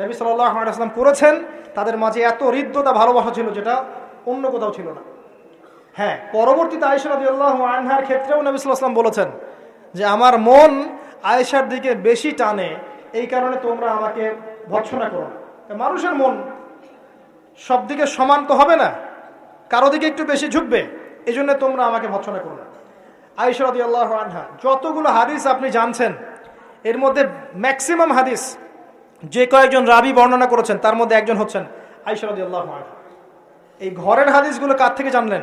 নবী সাল্লাম করেছেন, তাদের মাঝে এত হৃদ্যতা, ভালোবাসা ছিল যেটা অন্য কোথাও ছিল না। হ্যাঁ পরবর্তীতে আয়েশা রাদিয়াল্লাহু আনহার ক্ষেত্রেও নবী সাল্লাম বলেছেন যে, আমার মন আয়েশার দিকে বেশি টানে, এই কারণে তোমরা আমাকে ভৎসনা করো মানুষের মন সব দিকে সমান তো হবে না, কারও দিকে একটু বেশি ঝুঁকবে এই জন্য তোমরা আমাকে ভৎসনা করো না। আয়েশা রাদিয়াল্লাহু আনহা, যতগুলো হাদিস আপনি জানছেন, এর মধ্যে ম্যাক্সিমাম হাদিস যে কয়েকজন রাবি বর্ণনা করেছেন, তার মধ্যে একজন হচ্ছেন আনহা। এই ঘরের হাদিসগুলো কার থেকে জানলেন?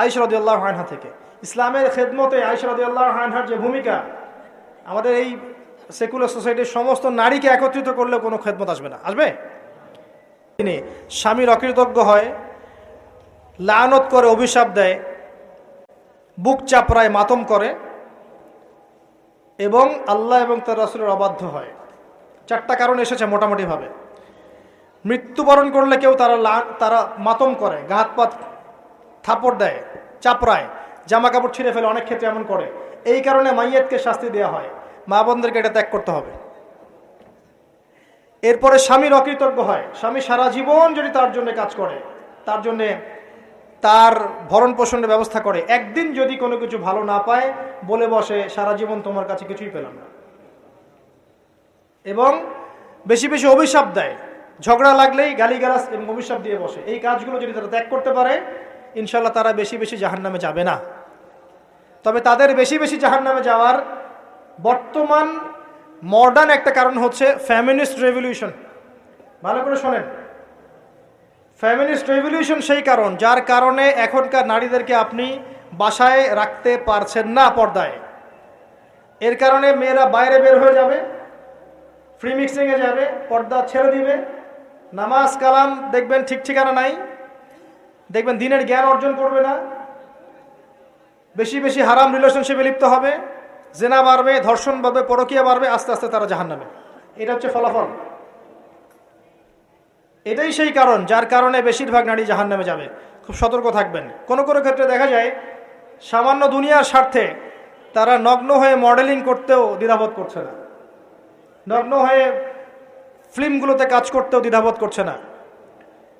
আয়েশা রাদিয়াল্লাহু আনহা থেকে। ইসলামের খেদমতে আয়েশা রাদিয়াল্লাহু আনহার যে ভূমিকা, আমাদের এই সেকুলার সোসাইটির সমস্ত নারীকে একত্রিত করলে কোনো খেদমত আসবে না। আসবে? তিনি স্বামীর অকৃতজ্ঞ হয়, লানত করে, অভিশাপ দেয়, বুক চাপড়ায়, মাতম করে এবং আল্লাহ এবং তার রাসুলের অবাধ্য হয়। চারটা কারণ এসেছে মোটামুটিভাবে। মৃত্যুবরণ করলে কেউ তারা তারা মাতম করে, গাহাত পাত থাপড় দেয়, চাপড়ায় জামা কাপড় ছিঁড়ে ফেলে, অনেক ক্ষেত্রে এমন করে। এই কারণে মাইয়াতকে শাস্তি দেওয়া হয়। মা বোনদেরকে এটা ত্যাগ করতে হবে। এরপরে স্বামীর অকৃতজ্ঞ হয়। স্বামী সারা জীবন যদি তার জন্য কাজ করে, তার জন্যে তার ভরণ পোষণের ব্যবস্থা করে, একদিন যদি কোনো কিছু ভালো না পায়, বলে বসে, সারা জীবন তোমার কাছে কিছুই পেলাম না। এবং বেশি বেশি অভিশাপ দেয়। ঝগড়া লাগলেই গালিগালাজ এবং অভিশাপ দিয়ে বসে। এই কাজগুলো যদি তারা ত্যাগ করতে পারে ইনশাল্লাহ তারা বেশি বেশি জাহান নামে যাবে না। তবে তাদের বেশি বেশি জাহান নামে যাওয়ার বর্তমান মডার্ন একটা কারণ হচ্ছে ফ্যামিনিস্ট রেভলিউশন ভালো করে শোনেন। ফ্যামিনিস্ট রেভলিউশন সেই কারণ, যার কারণে এখনকার নারীদেরকে আপনি বাসায় রাখতে পারছেন না পর্দায়। এর কারণে মেয়েরা বাইরে বের হয়ে যাবে। ফ্রি মিক্সিংয়ে যাবে, পর্দা ছেড়ে দিবে। নামাজ, কালাম দেখবেন ঠিক ঠিকানা নাই। দেখবেন দিনের জ্ঞান অর্জন করবে না। বেশি বেশি হারাম রিলেশনশিপে লিপ্ত হবে। জেনা বাড়বে, ধর্ষণ বাড়বে, পরকিয়া বাড়বে, আস্তে আস্তে তারা জাহান নামে এটা হচ্ছে ফলাফল। এটাই সেই কারণ, যার কারণে বেশিরভাগ নারী জাহান নামে যাবে। খুব সতর্ক থাকবেন। কোনো কোনো ক্ষেত্রে দেখা যায়, সামান্য দুনিয়ার স্বার্থে তারা নগ্ন হয়ে মডেলিং করতেও দ্বিধাবোধ করছে না। নগ্ন হয়ে ফিল্মগুলোতে কাজ করতেও দ্বিধাবোধ করছে না।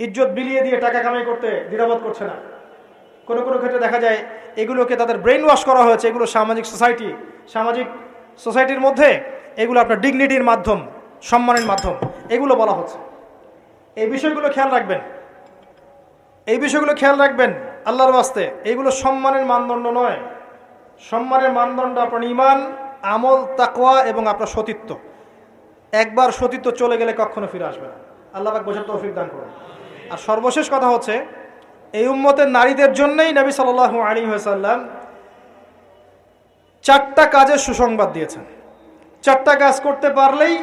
ইজ্জত বিলিয়ে দিয়ে টাকা কামাই করতে দ্বিধাবোধ করছে না। কোনো কোনো ক্ষেত্রে দেখা যায় এগুলোকে তাদের ব্রেন ওয়াশ করা হয়েছে, এগুলো সামাজিক সোসাইটি সামাজিক সোসাইটির মধ্যে এগুলো আপনার ডিগনিটির মাধ্যম, সম্মানের মাধ্যম, এগুলো বলা হচ্ছে। এই বিষয়গুলো খেয়াল রাখবেন। এই বিষয়গুলো খেয়াল রাখবেন আল্লাহর বাস্তে এইগুলো সম্মানের মানদণ্ড নয়। সম্মানের মানদণ্ড আপনার ইমান আমল তাকোয়া এবং আপনার সতীত্ব। একবার সতীত্ব চলে গেলে কখনো ফিরে আসবে না। আল্লাহ পাক বোঝার তৌফিক দান করুন। আর সর্বশেষ কথা হচ্ছে, এই উম্মতের নারীদের জন্যই নবী সাল আলী সাল্লাম চারটা কাজের সুসংবাদ দিয়েছেন। চারটা কাজ করতে পারলেই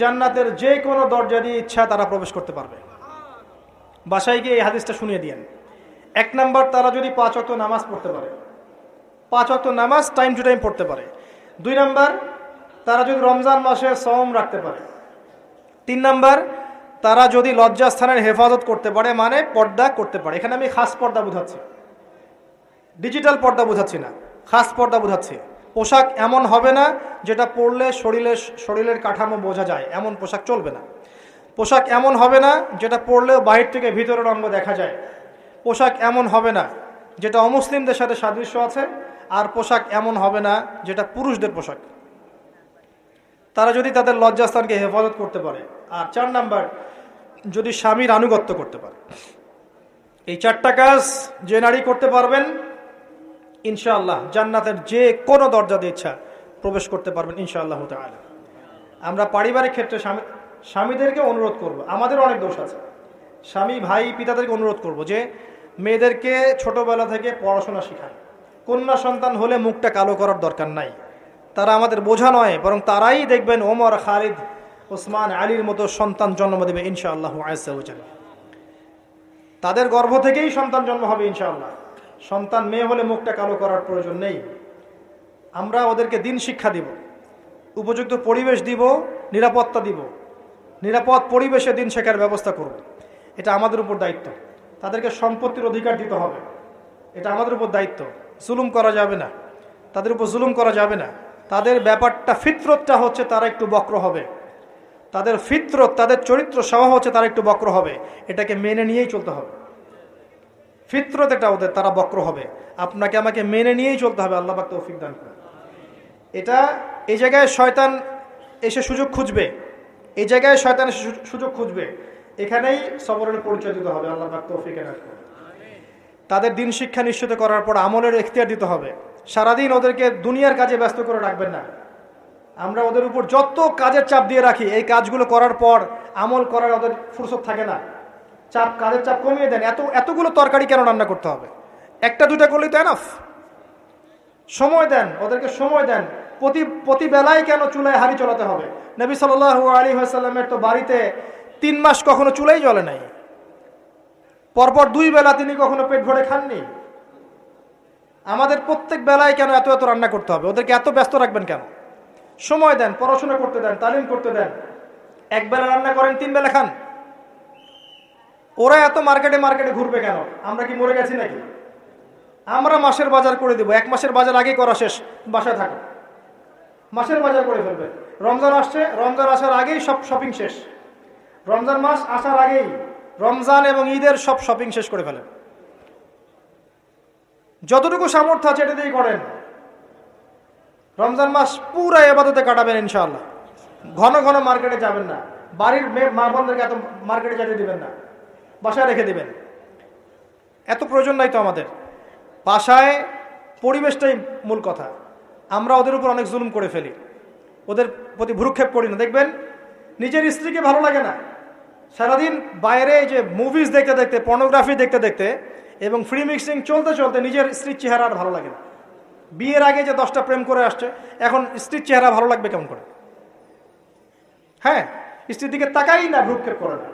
জান্নাতের যে কোনো দরজা দিয়ে ইচ্ছা তারা প্রবেশ করতে পারবে। বাসায় গিয়ে এই হাদিসটা শুনিয়ে দিয়েন। এক নাম্বার, তারা যদি পাঁচ অক্ট নামাজ পড়তে পারে, পাঁচ অক্ট নামাজ টাইম টু টাইম পড়তে পারে। দুই নাম্বার তারা যদি রমজান মাসে সম রাখতে পারে। তিন নাম্বার, তারা যদি লজ্জাস্থানের হেফাজত করতে পারে মানে পর্দা করতে পারে। এখানে আমি খাস পর্দা বোঝাচ্ছি। ডিজিটাল পর্দা বোঝাচ্ছি না। খাস পর্দা বোঝাচ্ছি। পোশাক এমন হবে না যেটা পরলে শরীরে শরীরের কাঠামো বোঝা যায়। এমন পোশাক চলবে না। পোশাক এমন হবে না যেটা পরলেও বাহির থেকে ভিতরের অঙ্গ দেখা যায়। পোশাক এমন হবে না যেটা অমুসলিমদের সাথে সাদৃশ্য আছে। আর পোশাক এমন হবে না যেটা পুরুষদের পোশাক। তারা যদি তাদের লজ্জাস্থানকে হেফাজত করতে পারে। আর চার নাম্বার, যদি স্বামীর আনুগত্য করতে পারে। এই চারটা কাজ যে নারী করতে পারবেন, ইনশাআল্লাহ জান্নাতের যে কোনো দরজা দিয়ে ইচ্ছা প্রবেশ করতে পারবেন, ইনশাআল্লাহ তাআলা। আমরা পারিবারিক ক্ষেত্রে স্বামী, স্বামীদেরকে অনুরোধ করব। আমাদের অনেক দোষ আছে। স্বামী, ভাই, পিতাদেরকে অনুরোধ করব যে মেয়েদেরকে ছোটবেলা থেকে পড়াশোনা শেখায়। কন্যা সন্তান হলে মুখটা কালো করার দরকার নাই। তারা আমাদের বোঝা নয়, বরং তারাই দেখবেন ওমর, খালিদ, ওসমান, আলীর মতো সন্তান জন্ম দেবে ইনশাআল্লাহ আজাল তাদের গর্ভ থেকেই সন্তান জন্ম হবে ইনশাআল্লাহ। সন্তান মেয়ে হলে মুখটা কালো করার প্রয়োজন নেই। আমরা ওদেরকে দিন শিক্ষা দিব, উপযুক্ত পরিবেশ দিব, নিরাপত্তা দিব। নিরাপদ পরিবেশে দিন শেখার ব্যবস্থা করব। এটা আমাদের উপর দায়িত্ব। তাদেরকে সম্পত্তির অধিকার দিতে হবে। এটা আমাদের উপর দায়িত্ব। জুলুম করা যাবে না। তাদের উপর জুলুম করা যাবে না। তাদের ব্যাপারটা ফিতরতটা হচ্ছে তারা একটু বক্র হবে। তাদের ফিত্র তাদের চরিত্র স্বভাব হচ্ছে তারা একটু বক্র হবে। এটাকে মেনে নিয়েই চলতে হবে। ফিত্রত এটা ওদের, তারা বক্র হবে। আপনাকে আমাকে মেনে নিয়েই চলতে হবে, আল্লাহ পাক তৌফিক দান করে এটা এই জায়গায় শয়তান এসে সুযোগ খুঁজবে। এই জায়গায় শয়তান এসে সুযোগ খুঁজবে। এখানেই সবরের পরিচয় দিতে হবে, আল্লাহ পাক তৌফিক তাদের দিন শিক্ষা নিশ্চিত করার পর আমলের এখতিয়ার দিতে হবে। সারাদিন ওদেরকে দুনিয়ার কাজে ব্যস্ত করে রাখবেন না। আমরা ওদের উপর যত কাজের চাপ দিয়ে রাখি, এই কাজগুলো করার পর আমল করার ওদের ফুরসত থাকে না। চাপ, কাজের চাপ কমিয়ে দেন। এত, এতগুলো তরকারি কেন রান্না করতে হবে? একটা দুটা করলেই তো এনাফ সময় দেন, ওদেরকে সময় দেন। প্রতি প্রতি বেলায় কেন চুলায় হাড়ি চলাতে হবে? নবী সাল আলী সাল্লামের তো বাড়িতে তিন মাস কখনো চুলাই জ্বলে নাই। পরপর দুই বেলা তিনি কখনো পেট ভরে খাননি। আমাদের প্রত্যেক বেলায় কেন এত এত রান্না করতে হবে? ওদেরকে এত ব্যস্ত রাখবেন কেন? সময় দেন, পড়াশোনা করতে দেন, তালিম করতে দেন। এক বেলা রান্না করেন, তিন বেলা খান। ওরা এত মার্কেটে মার্কেটে ঘুরবে কেন? আমরা কি মরে গেছি নাকি? আমরা মাসের বাজার করে দেবো। এক মাসের বাজার আগেই করা শেষ। বাসায় থাকো। মাসের বাজার করে ফেলবে। রমজান আসছে, রমজান আসার আগেই সব শপিং শেষ। রমজান মাস আসার আগেই রমজান এবং ঈদের সব শপিং শেষ করে ফেলেন। যতটুকু সামর্থ্য আছে এটা দিয়ে করেন। রমজান মাস পুরো এবাদতে কাটাবেন ইনশাল্লাহ ঘন ঘন মার্কেটে যাবেন না। বাড়ির মেয়ে মা বোনদেরকে এত মার্কেটে যেতে দিবেন না। বাসায় রেখে দিবেন। এত প্রয়োজন নাই তো আমাদের। বাসায় পরিবেশটাই মূল কথা। আমরা ওদের উপর অনেক জুলুম করে ফেলি। ওদের প্রতি ভ্রুক্ষেপ করি না। দেখবেন নিজের স্ত্রীকে ভালো লাগে না। সারাদিন বাইরে যে মুভিজ দেখতে দেখতে পর্নোগ্রাফি দেখতে দেখতে এবং ফ্রি মিক্সিং চলতে চলতে নিজের স্ত্রীর চেহারা আর ভালো লাগে না। বিয়ের আগে যে দশটা প্রেম করে আসছে, এখন স্ত্রীর চেহারা ভালো লাগবে কেমন করে? হ্যাঁ স্ত্রীর দিকে তাকাই না ভ্রুক্ষেপ করে না।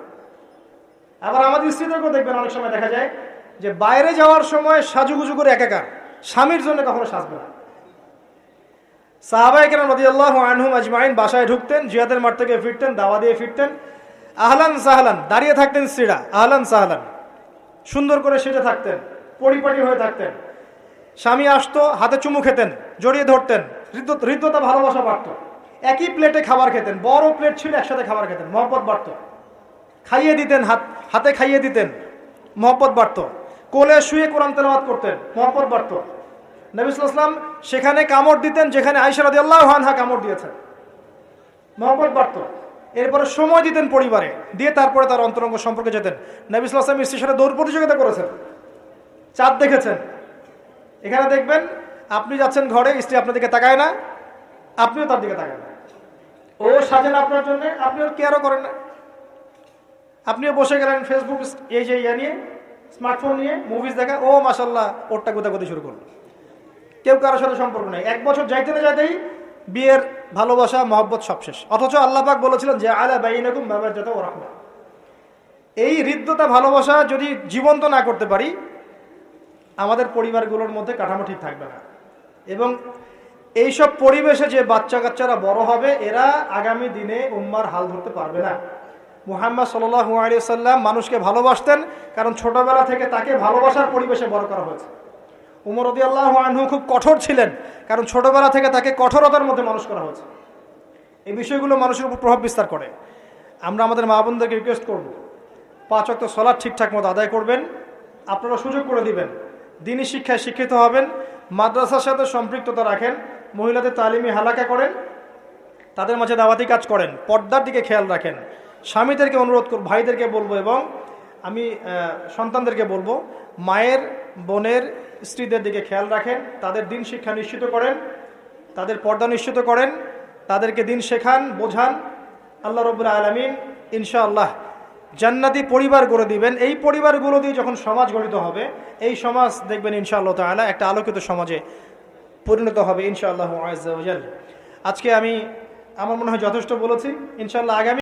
আবার আমাদের স্ত্রীদেরকেও দেখবেন, অনেক সময় দেখা যায় যে বাইরে যাওয়ার সময় সাজুগুজু করে একাকার, স্বামীর জন্য কখনো সাজবে না। সাহাবাই কেন নদী আল্লাহ আনহুম আজমাইন বাসায় ঢুকতেন, জিয়াদের মাঠ থেকে ফিরতেন, দাওয়া দিয়ে ফিরতেন আহলান সাহলান, দাঁড়িয়ে থাকতেন স্ত্রীরা, আহলান সাহলান। সুন্দর করে সেজে থাকতেন, পরিপাটি হয়ে থাকতেন। স্বামী আসতো, হাতে চুমু খেতেন, জড়িয়ে ধরতেন হৃদ্য- হৃদ্যতা, ভালোবাসা বাড়ত। একই প্লেটে খাবার খেতেন, বড় প্লেট ছিল, একসাথে খাবার খেতেন, মহব্বত বাড়ত। খাইয়ে দিতেন, হাত, হাতে খাইয়ে দিতেন, মহব্বত বাড়ত। কোলে শুয়ে কোরআন তেলাওয়াত করতেন, মহব্বত বাড়ত। নবিসাম সেখানে কামড় দিতেন, যেখানে আইসারাদি আল্লাহ হানহা কামড় দিয়েছেন। মহব্বত বাড়ত। এরপরে সময় দিতেন পরিবারে, দিয়ে তারপরে তার অন্তরঙ্গ সম্পর্কে যেতেন। নবিসাম স্ত্রীর সাথে দৌড় প্রতিযোগিতা করেছেন। চাঁদ দেখেছেন। এখানে দেখবেন, আপনি যাচ্ছেন ঘরে, স্ত্রী আপনার দিকে তাকায় না, আপনিও তার দিকে তাকান ও সাজেন আপনার জন্য আপনি ওর কেয়ারও করেন না। আপনিও বসে গেলেন ফেসবুক এই যে ইয়ে নিয়ে স্মার্টফোন নিয়ে মুভিজ দেখা, ও মাসাল্লাহ ওরটা গোদাগতি শুরু করল। কেউ কারোর সাথে সম্পর্ক নেই। এক বছর যাইতে না যাইতেই বিয়ের ভালোবাসা, মহব্বত সব শেষ অথচ আল্লাহ পাক বলেছিলেন যে, আলা বাইনাকুম বাবার যত রাখবা এই হৃদ্যতা, ভালোবাসা যদি জীবন্ত না করতে পারি, আমাদের পরিবারগুলোর মধ্যে কাঠামো ঠিক থাকবে না। এবং এইসব পরিবেশে যে বাচ্চা কাচ্চারা বড় হবে, এরা আগামী দিনে উম্মার হাল ধরতে পারবে না। মুহাম্মদ সাল্লাম মানুষকে ভালোবাসতেন, কারণ ছোটবেলা থেকে তাকে ভালোবাসার পরিবেশে বড় করা হয়েছে। উমর রদি আল্লাহ আনহু খুব কঠোর ছিলেন, কারণ ছোটবেলা থেকে তাকে কঠোরতার মধ্যে মানুষ করা হয়েছে। এই বিষয়গুলো মানুষের উপর প্রভাব বিস্তার করে। আমরা আমাদের মা বোনদেরকে রিকোয়েস্ট করব, পাঁচ অক্ট সলাদ ঠিকঠাক মতো আদায় করবেন, আপনারা সুযোগ করে দিবেন, দিনী শিক্ষায় শিক্ষিত হবেন, মাদ্রাসার সাথে সম্পৃক্ততা রাখেন, মহিলাদের তালিমি হালাকা করেন, তাদের মাঝে দাওয়াতি কাজ করেন, পর্দার দিকে খেয়াল রাখেন। স্বামীদেরকে অনুরোধ করব, ভাইদেরকে বলব এবং আমি সন্তানদেরকে বলব, মায়ের, বোনের স্ত্রীদের দিকে খেয়াল রাখেন, তাদের দিন শিক্ষা নিশ্চিত করেন, তাদের পর্দা নিশ্চিত করেন, তাদেরকে দিন শেখান, বোঝান। আল্লাহ রবুল্লা আলমিন ইনশাআল্লাহ জান্নাতি পরিবার গড়ে দিবেন। এই পরিবারগুলো দিয়ে যখন সমাজ গঠিত হবে, এই সমাজ দেখবেন ইনশাআল্লাহ তাআলা একটা আলোকিত সমাজে পরিণত হবে ইনশাআল্লাহ আজকে আমি, আমার মনে হয় যথেষ্ট বলেছি। ইনশাআল্লাহ আগামী